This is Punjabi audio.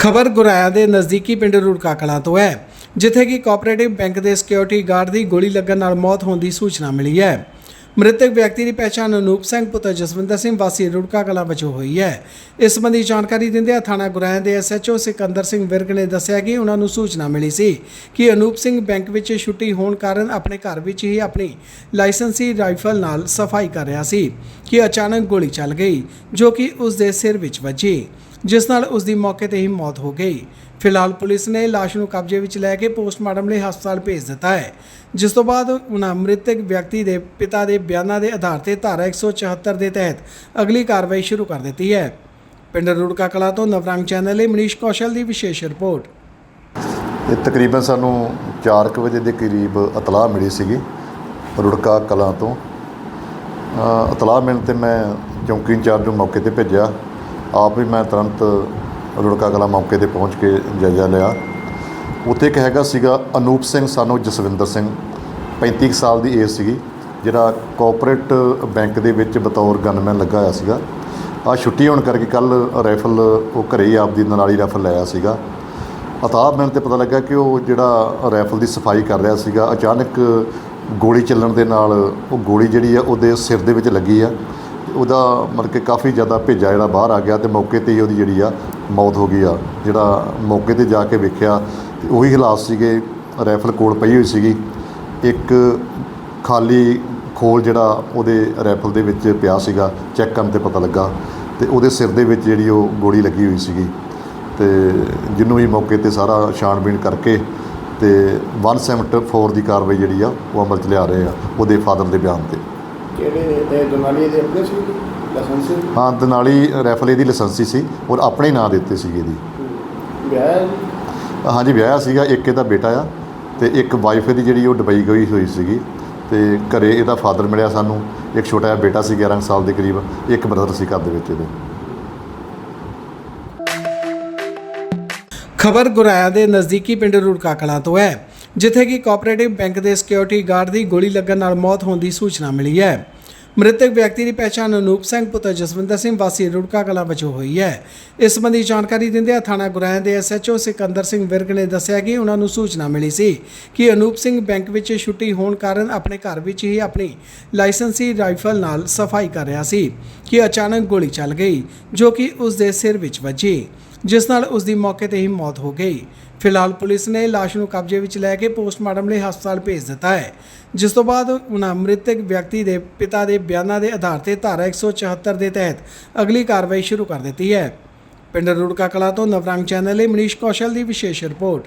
ਖਬਰ ਗੁਰਾਇਆ ਦੇ ਨਜ਼ਦੀਕੀ ਪਿੰਡ ਰੁੜਕਾ ਕਲਾਂ ਤੋਂ ਹੈ, ਜਿੱਥੇ ਕਿ ਕੋਆਪਰੇਟਿਵ ਬੈਂਕ ਦੇ ਸਿਕਿਉਰਿਟੀ ਗਾਰਡ ਦੀ ਗੋਲੀ ਲੱਗਣ ਨਾਲ ਮੌਤ ਹੋਣ ਦੀ ਸੂਚਨਾ ਮਿਲੀ ਹੈ। ਮ੍ਰਿਤਕ ਵਿਅਕਤੀ ਦੀ ਪਛਾਣ ਅਨੂਪ ਸਿੰਘ, ਪੁੱਤਰ ਜਸਵਿੰਦਰ ਸਿੰਘ ਵਾਸੀ ਰੁੜਕਾ ਕਲਾਂ ਵਜੋਂ ਹੋਈ ਹੈ। ਇਸ ਸੰਬੰਧੀ ਜਾਣਕਾਰੀ ਦਿੰਦਿਆਂ ਥਾਣਾ ਗੁਰਾਇਆ ਦੇ ਐਸਐਚਓ ਸਿਕੰਦਰ ਸਿੰਘ ਵਿਰਕ ਨੇ ਦੱਸਿਆ ਕਿ ਉਹਨਾਂ ਨੂੰ ਸੂਚਨਾ ਮਿਲੀ ਸੀ ਕਿ ਅਨੂਪ ਸਿੰਘ ਬੈਂਕ ਵਿੱਚ ਛੁੱਟੀ ਹੋਣ ਕਾਰਨ ਆਪਣੇ ਘਰ ਵਿੱਚ ਹੀ ਆਪਣੀ ਲਾਇਸੈਂਸੀ ਰਾਈਫਲ ਨਾਲ ਸਫ਼ਾਈ ਕਰ ਰਿਹਾ ਸੀ ਕਿ ਅਚਾਨਕ ਗੋਲੀ ਚੱਲ ਗਈ, ਜੋ ਕਿ ਉਸ ਦੇ ਸਿਰ ਵਿੱਚ ਵੱਜੀ। ਜਿਸ ਨਾਲ ਉਸ ਦੀ ਮੌਕੇ ਤੇ ਹੀ ਮੌਤ ਹੋ ਗਈ। ਫਿਲਹਾਲ ਪੁਲਿਸ ਨੇ ਲਾਸ਼ ਨੂੰ ਕਬਜ਼ੇ ਵਿੱਚ ਲੈ ਕੇ ਪੋਸਟਮਾਰਟਮ ਲਈ ਹਸਪਤਾਲ ਭੇਜ ਦਿੱਤਾ ਹੈ। ਜਿਸ ਤੋਂ ਬਾਅਦ ਉਹਨਾਂ ਮ੍ਰਿਤਕ ਵਿਅਕਤੀ ਦੇ ਪਿਤਾ ਦੇ ਬਿਆਨਾਂ ਦੇ ਆਧਾਰ ਤੇ ਧਾਰਾ 174 ਦੇ ਤਹਿਤ ਅਗਲੀ ਕਾਰਵਾਈ ਸ਼ੁਰੂ ਕਰ ਦਿੱਤੀ ਹੈ। ਪਿੰਡ ਰੁੜਕਾ ਕਲਾ ਤੋਂ ਨਵਰੰਗ ਚੈਨਲ ਲਈ ਮਨੀਸ਼ ਕੌਸ਼ਲ ਦੀ ਵਿਸ਼ੇਸ਼ ਰਿਪੋਰਟ। ਇਹ ਤਕਰੀਬਨ ਸਾਨੂੰ 4:00 ਵਜੇ ਦੇ ਕਰੀਬ ਇਤਲਾਹ ਮਿਲੀ ਸੀਗੀ ਰੁੜਕਾ ਕਲਾਂ ਤੋਂ। ਅ, ਇਤਲਾਹ ਮਿਲਣ ਤੇ ਮੈਂ ਚੌਂਕੀ ਇੰਚਾਰਜ ਨੂੰ ਮੌਕੇ ਤੇ ਭੇਜਿਆ। ਆਪ ਵੀ ਮੈਂ ਤੁਰੰਤ ਰੁੜਕਾ ਕਲਾਂ ਮੌਕੇ ਤੇ ਪਹੁੰਚ ਕੇ ਜਾਇਜ਼ਾ ਲਿਆ। ਉੱਥੇ ਇੱਕ ਹੈਗਾ ਸੀਗਾ ਅਨੂਪ ਸਿੰਘ, ਸਾਨੂੰ ਜਸਵਿੰਦਰ ਸਿੰਘ 35 ਕੁ ਸਾਲ ਦੀ ਏਜ ਸੀਗੀ, ਜਿਹੜਾ ਕੋਆਪਰੇਟ ਬੈਂਕ ਦੇ ਵਿੱਚ ਬਤੌਰ ਗਨਮੈਨ ਲੱਗਾ ਹੋਇਆ ਸੀਗਾ। ਆ ਛੁੱਟੀ ਹੋਣ ਕਰਕੇ ਕੱਲ ਰਾਈਫਲ ਉਹ ਘਰੇ ਹੀ ਆਪਦੀ ਨਾਲੀ ਰਾਈਫਲ ਲਾਇਆ ਸੀਗਾ। ਅਤਾਬ ਮੈਨੂੰ ਤੇ ਪਤਾ ਲੱਗਾ ਕਿ ਉਹ ਜਿਹੜਾ ਰਾਈਫਲ ਦੀ ਸਫ਼ਾਈ ਕਰ ਰਿਹਾ ਸੀਗਾ, ਅਚਾਨਕ ਗੋਲੀ ਚੱਲਣ ਦੇ ਨਾਲ ਉਹ ਗੋਲੀ ਜਿਹੜੀ ਆ ਉਹਦੇ ਸਿਰ ਦੇ ਵਿੱਚ ਲੱਗੀ ਆ। ਉਹਦਾ ਮਤਲਬ ਕਿ ਕਾਫੀ ਜ਼ਿਆਦਾ ਭੇਜਾ ਜਿਹੜਾ ਬਾਹਰ ਆ ਗਿਆ ਤੇ ਮੌਕੇ ਤੇ ਹੀ ਉਹਦੀ ਜਿਹੜੀ ਆ ਮੌਤ ਹੋ ਗਈ ਆ। ਜਿਹੜਾ ਮੌਕੇ ਤੇ ਜਾ ਕੇ ਵੇਖਿਆ ਤੇ ਉਹੀ ਹਾਲਾਤ ਸੀਗੇ ਰਾਈਫਲ ਕੋਲ ਪਈ ਹੋਈ ਸੀਗੀ। ਇੱਕ ਖਾਲੀ ਖੋਲ ਜਿਹੜਾ ਉਹਦੇ ਰਾਈਫਲ ਦੇ ਵਿੱਚ ਪਿਆ ਸੀਗਾ, ਚੈੱਕ ਕਰਨ ਤੇ ਪਤਾ ਲੱਗਾ ਤੇ ਉਹਦੇ ਸਿਰ ਦੇ ਵਿੱਚ ਜਿਹੜੀ ਉਹ ਗੋਲੀ ਲੱਗੀ ਹੋਈ ਸੀਗੀ। ਤੇ ਜਿਹਨੂੰ ਵੀ ਮੌਕੇ ਤੇ ਸਾਰਾ ਛਾਣਬੀਣ ਕਰਕੇ ਤੇ 174 ਦੀ ਕਾਰਵਾਈ ਜਿਹੜੀ ਆ ਉਹ ਅਮਲ ਚ ਲਿਆ ਰਹੇ ਆ, ਉਹਦੇ ਫਾਦਰ ਦੇ ਬਿਆਨ ਤੇ। ਕਿਹੜੇ ਤੇ ਦੁਨਾਲੀ ਦੇ ਆਪਣੇ ਸੀ ਲਾਇਸੈਂਸ ਹਾਂ ਦਨਾਲੀ ਰਾਈਫਲ ਇਹਦੀ ਲਾਇਸੈਂਸੀ ਸੀ ਔਰ ਆਪਣੇ ਨਾਂ ਦੇ ਉੱਤੇ ਸੀਗੀ ਇਹਦੀ। ਵਿਆਹ? ਹਾਂਜੀ ਵਿਆਹਿਆ ਸੀਗਾ ਇੱਕ ਇਹਦਾ ਬੇਟਾ ਆ ਤੇ ਇੱਕ ਵਾਈਫ ਇਹਦੀ ਜਿਹੜੀ ਉਹ ਦੁਬਈ ਗਈ ਹੋਈ ਸੀਗੀ ਤੇ ਘਰੇ ਇਹਦਾ ਫਾਦਰ ਮਿਲਿਆ ਸਾਨੂੰ ਇੱਕ ਛੋਟਾ ਜਿਹਾ ਬੇਟਾ ਸੀ 11 ਕੁ ਸਾਲ ਦੇ ਕਰੀਬ ਇੱਕ ਬ੍ਰਦਰ ਸੀ ਘਰ ਦੇ ਵਿੱਚ ਇਹਦੇ। ਖਬਰ ਗੁਰਾਇਆ ਦੇ ਨਜ਼ਦੀਕੀ ਪਿੰਡ ਰੁੜਕਾ ਕਲਾਂ ਤੋਂ ਹੈ। ਜਿੱਥੇ ਕਿ ਕੋਆਪਰੇਟਿਵ ਬੈਂਕ ਦੇ ਸਿਕਿਉਰਿਟੀ ਗਾਰਡ ਦੀ ਗੋਲੀ ਲੱਗਣ ਨਾਲ ਮੌਤ ਹੋਣ ਦੀ ਸੂਚਨਾ ਮਿਲੀ ਹੈ। ਮ੍ਰਿਤਕ ਵਿਅਕਤੀ ਦੀ ਪਛਾਣ ਅਨੂਪ ਸਿੰਘ, ਪੁੱਤਰ ਜਸਵਿੰਦਰ ਸਿੰਘ, ਵਾਸੀ ਰੁੜਕਾ ਕਲਾਂ ਵਜੋਂ ਹੋਈ ਹੈ। ਇਸ ਸੰਬੰਧੀ ਜਾਣਕਾਰੀ ਦਿੰਦਿਆਂ ਥਾਣਾ ਗੁਰਾਇਆ ਦੇ ਐਸਐਚਓ ਸਿਕੰਦਰ ਸਿੰਘ ਵਿਰਗ ਨੇ ਦੱਸਿਆ ਕਿ ਉਹਨਾਂ ਨੂੰ ਸੂਚਨਾ ਮਿਲੀ ਸੀ ਕਿ ਅਨੂਪ ਸਿੰਘ ਬੈਂਕ ਵਿੱਚ ਛੁੱਟੀ ਹੋਣ ਕਾਰਨ ਆਪਣੇ ਘਰ ਵਿੱਚ ਹੀ ਆਪਣੀ ਲਾਇਸੈਂਸੀ ਰਾਈਫਲ ਨਾਲ ਸਫ਼ਾਈ ਕਰ ਰਿਹਾ ਸੀ ਕਿ ਅਚਾਨਕ ਗੋਲੀ ਚੱਲ ਗਈ, ਜੋ ਕਿ ਉਸ ਦੇ ਸਿਰ ਵਿੱਚ ਵੱਜੀ, ਜਿਸ ਨਾਲ ਉਸ ਦੀ ਮੌਕੇ ਤੇ ਹੀ ਮੌਤ ਹੋ ਗਈ। ਫਿਲਹਾਲ ਪੁਲਿਸ ਨੇ ਲਾਸ਼ ਨੂੰ ਕਬਜ਼ੇ ਵਿੱਚ ਲੈ ਕੇ ਪੋਸਟਮਾਰਟਮ ਲਈ ਹਸਪਤਾਲ ਭੇਜ ਦਿੱਤਾ ਹੈ। ਜਿਸ ਤੋਂ ਬਾਅਦ ਉਹਨਾਂ ਮ੍ਰਿਤਕ ਵਿਅਕਤੀ ਦੇ ਪਿਤਾ ਦੇ ਬਿਆਨਾਂ ਦੇ ਆਧਾਰ ਤੇ ਧਾਰਾ 174 ਦੇ ਤਹਿਤ ਅਗਲੀ ਕਾਰਵਾਈ ਸ਼ੁਰੂ ਕਰ ਦਿੱਤੀ ਹੈ। ਪਿੰਡ ਰੁੜਕਾ ਕਲਾ ਤੋਂ ਨਵਰੰਗ ਚੈਨਲ ਲਈ ਮਨੀਸ਼ ਕੌਸ਼ਲ ਦੀ ਵਿਸ਼ੇਸ਼ ਰਿਪੋਰਟ।